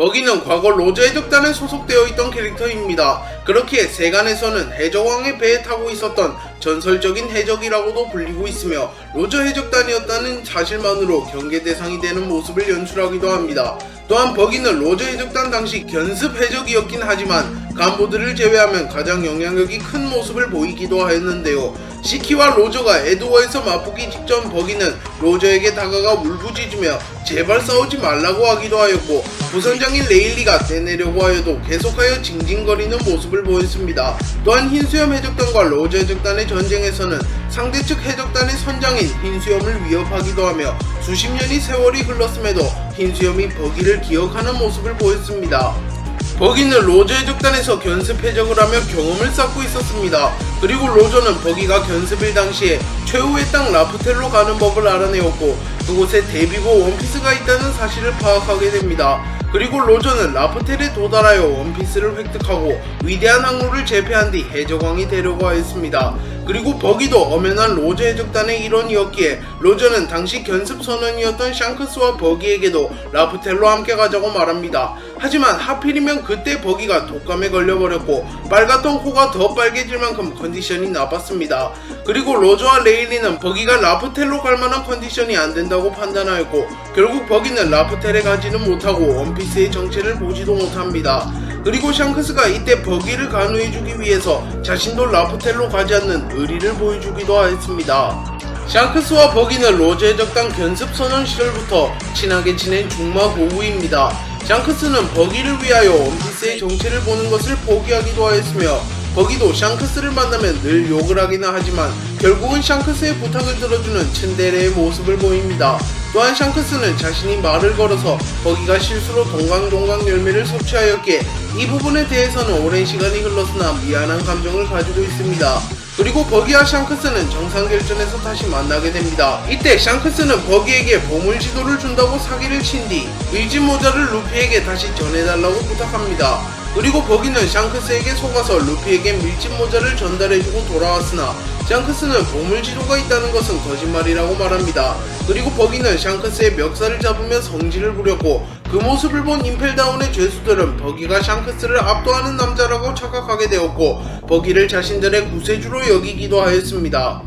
버기는 과거 로저 해적단에 소속되어 있던 캐릭터입니다. 그렇기에 세간에서는 해적왕의 배에 타고 있었던 전설적인 해적이라고도 불리고 있으며 로저 해적단이었다는 사실만으로 경계 대상이 되는 모습을 연출하기도 합니다. 또한 버기는 로저 해적단 당시 견습 해적이었긴 하지만 간부들을 제외하면 가장 영향력이 큰 모습을 보이기도 하였는데요. 시키와 로저가 에드워에서 맞붙기 직전 버기는 로저에게 다가가 울부짖으며 제발 싸우지 말라고 하기도 하였고 부선장인 레일리가 떼내려고 하여도 계속하여 징징거리는 모습을 보였습니다. 또한 흰수염 해적단과 로저 해적단의 전쟁에서는 상대 측 해적단의 선장인 흰수염을 위협하기도 하며 수십 년이 세월이 흘렀음에도 흰수염이 버기를 기억하는 모습을 보였습니다. 버기는 로저 해적단에서 견습 해적을 하며 경험을 쌓고 있었습니다. 그리고 로저는 버기가 견습일 당시에 최후의 땅 라프텔로 가는 법을 알아내었고 그곳에 데비고 원피스가 있다는 사실을 파악하게 됩니다. 그리고 로저는 라프텔에 도달하여 원피스를 획득하고 위대한 항로를 제패한 뒤 해적왕이 되려고 하였습니다. 그리고 버기도 엄연한 로저 해적단의 일원이었기에 로저는 당시 견습 선원이었던 샹크스와 버기에게도 라프텔로 함께 가자고 말합니다. 하지만 하필이면 그때 버기가 독감에 걸려버렸고 빨갛던 코가 더 빨개질 만큼 컨디션이 나빴습니다. 그리고 로저와 레일리는 버기가 라프텔로 갈 만한 컨디션이 안 된다고 판단하였고 결국 버기는 라프텔에 가지는 못하고 원피스의 정체를 보지도 못합니다. 그리고 샹크스가 이때 버기를 간호해주기 위해서 자신도 라프텔로 가지 않는 의리를 보여주기도 하였습니다. 샹크스와 버기는 로저 해적단 견습 선언 시절부터 친하게 지낸 중마 고우입니다. 샹크스는 버기를 위하여 원피스의 정체를 보는 것을 포기하기도 하였으며 버기도 샹크스를 만나면 늘 욕을 하기는 하지만 결국은 샹크스의 부탁을 들어주는 츤데레의 모습을 보입니다. 또한 샹크스는 자신이 말을 걸어서 버기가 실수로 동강동강 열매를 섭취하였기에 이 부분에 대해서는 오랜 시간이 흘렀으나 미안한 감정을 가지고 있습니다. 그리고 버기와 샹크스는 정상결전에서 다시 만나게 됩니다. 이때 샹크스는 버기에게 보물 지도를 준다고 사기를 친뒤 밀짚 모자를 루피에게 다시 전해달라고 부탁합니다. 그리고 버기는 샹크스에게 속아서 루피에게 밀짚 모자를 전달해주고 돌아왔으나 샹크스는 보물 지도가 있다는 것은 거짓말이라고 말합니다. 그리고 버기는 샹크스의 멱살을 잡으며 성질을 부렸고 그 모습을 본 임펠다운의 죄수들은 버기가 샹크스를 압도하는 남자라고 착각하게 되었고 버기를 자신들의 구세주로 여기기도 하였습니다.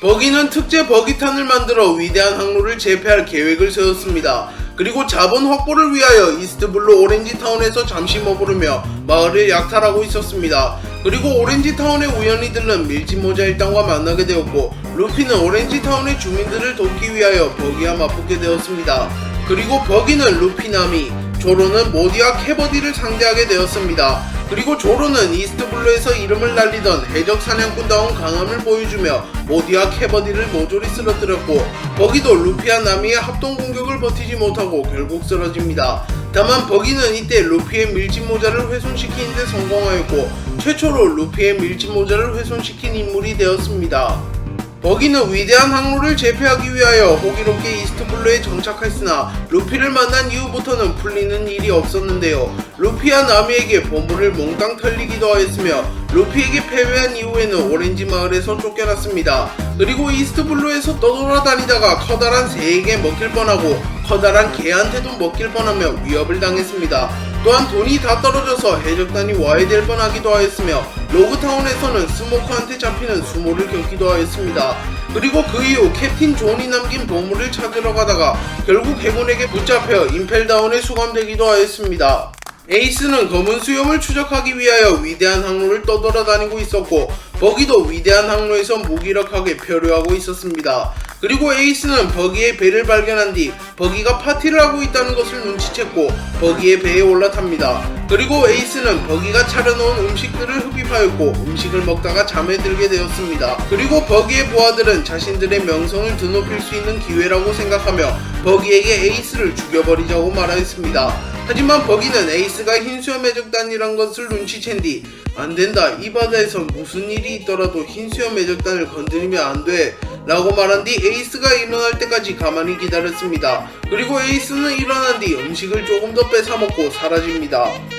버기는 특제 버기탄을 만들어 위대한 항로를 제패할 계획을 세웠습니다. 그리고 자본 확보를 위하여 이스트블루 오렌지타운에서 잠시 머무르며 마을을 약탈하고 있었습니다. 그리고 오렌지타운에 우연히 들른 밀짚모자 일당과 만나게 되었고 루피는 오렌지타운의 주민들을 돕기 위하여 버기와 맞붙게 되었습니다. 그리고 버기는 루피나미, 조로는 모디와 캐버디를 상대하게 되었습니다. 그리고 조로는 이스트블루에서 이름을 날리던 해적 사냥꾼다운 강함을 보여주며 모디와 캐버디를 모조리 쓰러뜨렸고 버기도 루피와 나미의 합동 공격을 버티지 못하고 결국 쓰러집니다. 다만 버기는 이때 루피의 밀짚 모자를 훼손시키는 데 성공하였고 최초로 루피의 밀짚 모자를 훼손시킨 인물이 되었습니다. 버기는 위대한 항로를 제패하기 위하여 호기롭게 이스트블루에 정착했으나 루피를 만난 이후부터는 풀리는 일이 없었는데요. 루피와 나미에게 보물을 몽땅 털리기도 하였으며 루피에게 패배한 이후에는 오렌지 마을에서 쫓겨났습니다. 그리고 이스트블루에서 떠돌아다니다가 커다란 새에게 먹힐 뻔하고 커다란 개한테도 먹힐 뻔하며 위협을 당했습니다. 또한 돈이 다 떨어져서 해적단이 와야 될 뻔하기도 하였으며 로그타운에서는 스모커한테 잡히는 수모를 겪기도 하였습니다. 그리고 그 이후 캡틴 존이 남긴 보물을 찾으러 가다가 결국 해군에게 붙잡혀 임펠다운에 수감되기도 하였습니다. 에이스는 검은 수염을 추적하기 위하여 위대한 항로를 떠돌아다니고 있었고 버기도 위대한 항로에서 무기력하게 표류하고 있었습니다. 그리고 에이스는 버기의 배를 발견한 뒤 버기가 파티를 하고 있다는 것을 눈치챘고 버기의 배에 올라탑니다. 그리고 에이스는 버기가 차려놓은 음식들을 흡입하였고 음식을 먹다가 잠에 들게 되었습니다. 그리고 버기의 부하들은 자신들의 명성을 드높일 수 있는 기회라고 생각하며 버기에게 에이스를 죽여버리자고 말하였습니다. 하지만 버기는 에이스가 흰수염 해적단이란 것을 눈치챈 뒤 안된다. 이 바다에선 무슨 일이 있더라도 흰수염 해적단을 건드리면 안돼. 라고 말한 뒤 에이스가 일어날 때까지 가만히 기다렸습니다. 그리고 에이스는 일어난 뒤 음식을 조금 더 뺏어먹고 사라집니다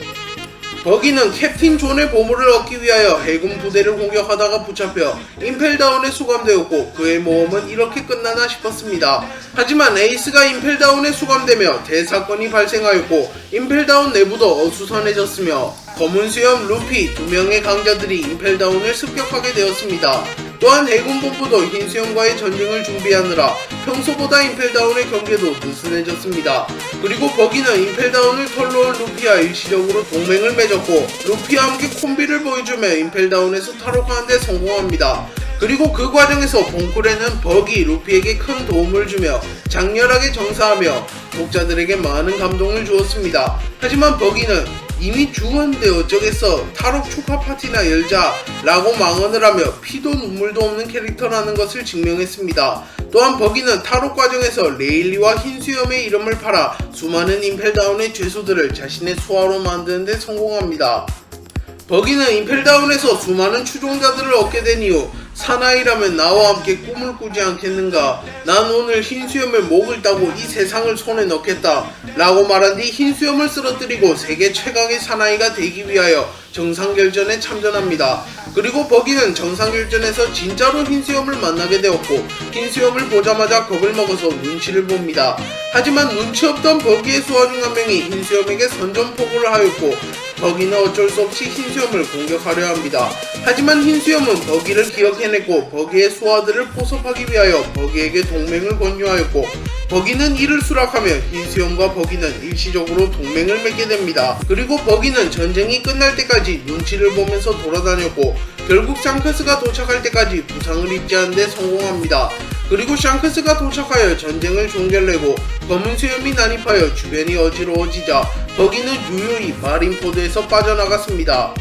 버기는 캡틴 존의 보물을 얻기 위하여 해군 부대를 공격하다가 붙잡혀 임펠다운에 수감되었고 그의 모험은 이렇게 끝나나 싶었습니다. 하지만 에이스가 임펠다운에 수감되며 대사건이 발생하였고 임펠다운 내부도 어수선해졌으며 검은 수염 루피 두 명의 강자들이 임펠다운을 습격하게 되었습니다. 또한 해군 본부도 흰 수염과의 전쟁을 준비하느라 평소보다 임펠다운의 경계도 느슨해졌습니다. 그리고 버기는 임펠다운을 털러온 루피와 일시적으로 동맹을 맺었고 루피와 함께 콤비를 보여주며 임펠다운에서 탈옥하는 데 성공합니다. 그리고 그 과정에서 봉쿠레는 버기 루피에게 큰 도움을 주며 장렬하게 정사하며 독자들에게 많은 감동을 주었습니다. 하지만 버기는 이미 죽었는데 어쩌겠어 탈옥 축하 파티나 열자 라고 망언을 하며 피도 눈물도 없는 캐릭터라는 것을 증명했습니다. 또한 버기는 탈옥 과정에서 레일리와 흰수염의 이름을 팔아 수많은 임펠다운의 죄수들을 자신의 수하로 만드는 데 성공합니다. 버기는 임펠다운에서 수많은 추종자들을 얻게 된 이후 사나이라면 나와 함께 꿈을 꾸지 않겠는가? 난 오늘 흰 수염의 목을 따고 이 세상을 손에 넣겠다. 라고 말한 뒤 흰 수염을 쓰러뜨리고 세계 최강의 사나이가 되기 위하여 정상결전에 참전합니다. 그리고 버기는 정상결전에서 진짜로 흰 수염을 만나게 되었고 흰 수염을 보자마자 겁을 먹어서 눈치를 봅니다. 하지만 눈치 없던 버기의 수하 중한 명이 흰 수염에게 선전포고를 하였고 버기는 어쩔 수 없이 흰 수염을 공격하려 합니다. 하지만 흰 수염은 버기를 기억해 냈고 버기의 수하들을 포섭하기 위하여 버기에게 동맹을 권유하였고 버기는 이를 수락하며 흰수염과 버기는 일시적으로 동맹을 맺게 됩니다. 그리고 버기는 전쟁이 끝날 때까지 눈치를 보면서 돌아다녔고 결국 샹크스가 도착할 때까지 부상을 입지 않는데 성공합니다. 그리고 샹크스가 도착하여 전쟁을 종결내고 검은 수염이 난입하여 주변이 어지러워지자 버기는 유유히 마린포드에서 빠져나갔습니다.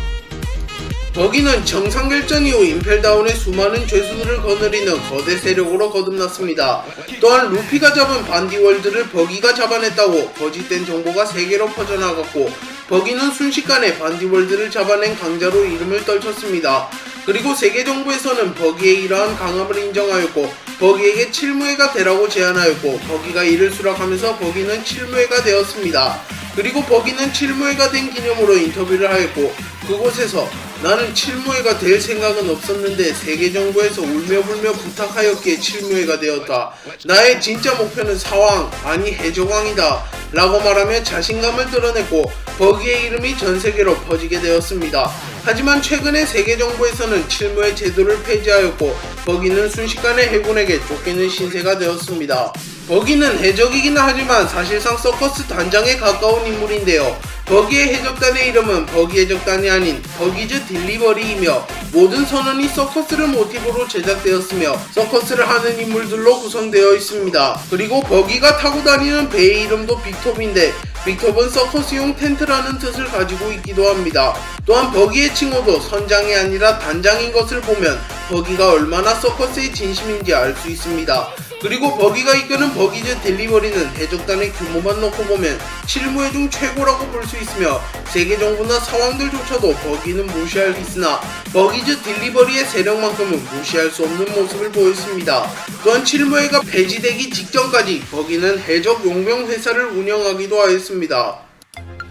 버기는 정상결전 이후 임펠다운의 수많은 죄수들을 거느리는 거대 세력으로 거듭났습니다. 또한 루피가 잡은 반디월드를 버기가 잡아냈다고 거짓된 정보가 세계로 퍼져나갔고 버기는 순식간에 반디월드를 잡아낸 강자로 이름을 떨쳤습니다. 그리고 세계 정부에서는 버기의 이러한 강함을 인정하였고 버기에게 칠무회가 되라고 제안하였고 버기가 이를 수락하면서 버기는 칠무회가 되었습니다. 그리고 버기는 칠무회가 된 기념으로 인터뷰를 하였고 그곳에서 나는 칠무회가 될 생각은 없었는데 세계 정부에서 울며불며 부탁하였기에 칠무회가 되었다. 나의 진짜 목표는 사왕 아니 해적왕이다. 라고 말하며 자신감을 드러냈고 버기의 이름이 전 세계로 퍼지게 되었습니다. 하지만 최근에 세계 정부에서는 칠무의 제도를 폐지하였고 버기는 순식간에 해군에게 쫓기는 신세가 되었습니다. 버기는 해적이긴 하지만 사실상 서커스 단장에 가까운 인물인데요. 버기의 해적단의 이름은 버기 해적단이 아닌 버기즈 딜리버리이며 모든 선언이 서커스를 모티브로 제작되었으며 서커스를 하는 인물들로 구성되어 있습니다. 그리고 버기가 타고 다니는 배의 이름도 빅톱인데 빅톱은 서커스용 텐트라는 뜻을 가지고 있기도 합니다. 또한 버기의 칭호도 선장이 아니라 단장인 것을 보면 버기가 얼마나 서커스의 진심인지 알 수 있습니다. 그리고 버기가 이끄는 버기즈 딜리버리는 해적단의 규모만 놓고 보면 실무회 중 최고라고 볼 수 있으며 세계 정부나 사왕들조차도 버기는 무시할 있으나 버기즈 딜리버리의 세력만큼은 무시할 수 없는 모습을 보였습니다. 또한 칠무회가 폐지되기 직전까지 버기는 해적 용병 회사를 운영하기도 하였습니다.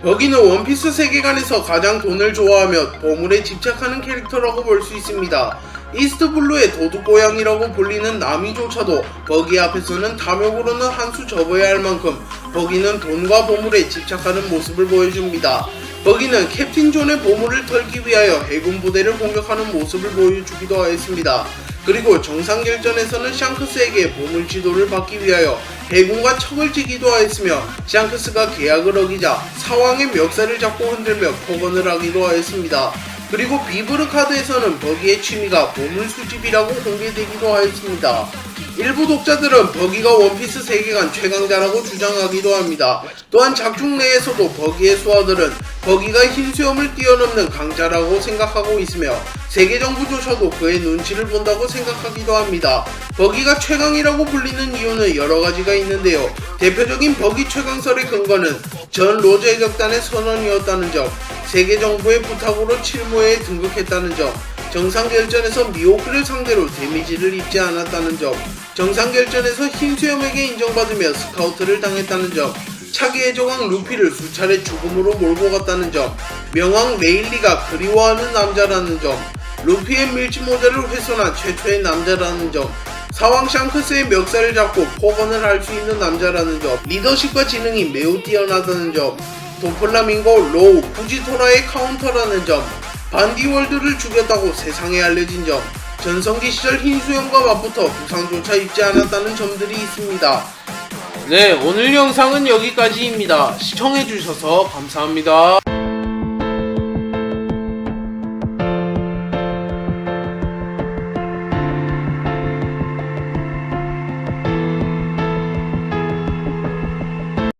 버기는 원피스 세계관에서 가장 돈을 좋아하며 보물에 집착하는 캐릭터라고 볼 수 있습니다. 이스트블루의 도둑고양이라고 불리는 나미조차도 버기 앞에서는 탐욕으로는 한 수 접어야 할 만큼 버기는 돈과 보물에 집착하는 모습을 보여줍니다. 버기는 캡틴 존의 보물을 털기 위하여 해군 부대를 공격하는 모습을 보여주기도 하였습니다. 그리고 정상결전에서는 샹크스에게 보물 지도를 받기 위하여 해군과 척을 지기도 하였으며 샹크스가 계약을 어기자 사왕의 멱살을 잡고 흔들며 폭언을 하기도 하였습니다. 그리고 비브르 카드에서는 버기의 취미가 보물 수집이라고 공개되기도 하였습니다. 일부 독자들은 버기가 원피스 세계관 최강자라고 주장하기도 합니다. 또한 작중 내에서도 버기의 수하들은 버기가 흰 수염을 뛰어넘는 강자라고 생각하고 있으며 세계 정부조차도 그의 눈치를 본다고 생각하기도 합니다. 버기가 최강이라고 불리는 이유는 여러 가지가 있는데요. 대표적인 버기 최강설의 근거는 전 로저 해적단의 선언이었다는 점, 세계 정부의 부탁으로 칠무회에 등극했다는 점, 정상결전에서 미호크를 상대로 데미지를 입지 않았다는 점, 정상결전에서 흰수염에게 인정받으며 스카우트를 당했다는 점, 차기 해적왕 루피를 수차례 죽음으로 몰고 갔다는 점, 명왕 레일리가 그리워하는 남자라는 점, 루피의 밀짚 모델을 훼손한 최초의 남자라는 점, 사왕 샹크스의 멱살을 잡고 폭언을 할 수 있는 남자라는 점, 리더십과 지능이 매우 뛰어나다는 점, 도플라밍고 로우 후지토라의 카운터라는 점, 반디월드를 죽였다고 세상에 알려진 점, 전성기 시절 흰수염과 맞붙어 부상조차 입지 않았다는 점들이 있습니다. 네, 오늘 영상은 여기까지입니다. 시청해주셔서 감사합니다.